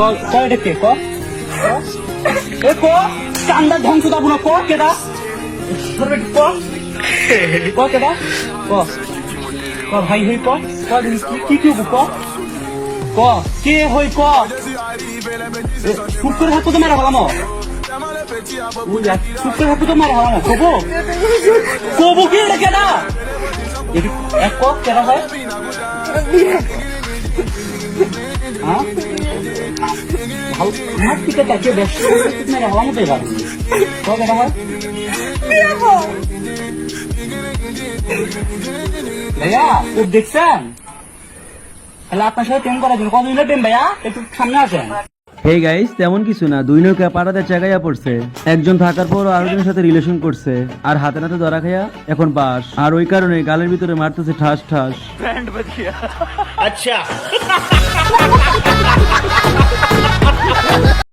ক এটা কে, ক? এ ক? চান্দা ধ্বংস দাবো না ক, কেডা? ক ক কেডা? ক। ক, ভাই হই ক। ক কি কি কি ক? ক হই ক? চুপ করে থাকো তো মেরা হলাম। চুপ করে থাকো তো মেরা হলাম। কবো? কবো কি এটা কেডা? এক ক, কেডা হয়? হ্যাঁ? ভালো আমার দিকে তাকিয়ে ব্যস্ত মেরে ভাইয়া ও দেখছেন তাহলে আপনার সাথে প্রেম করার জন্য কতদিনের প্রেম ভাইয়া একটু সামনে আসেন হে গাইস তেমন কিছু না। দুই নৌকা পাড়াতে চাগাইয়া পড়ছে। একজন থাকার পর আরেকজনের সাথে রিলেশন করছে। আর হাতে নাতে ধরা খাইয়া এখন বাস। আর ওই কারণে গালের ভিতরে মারতেছে ঠাস ঠাস।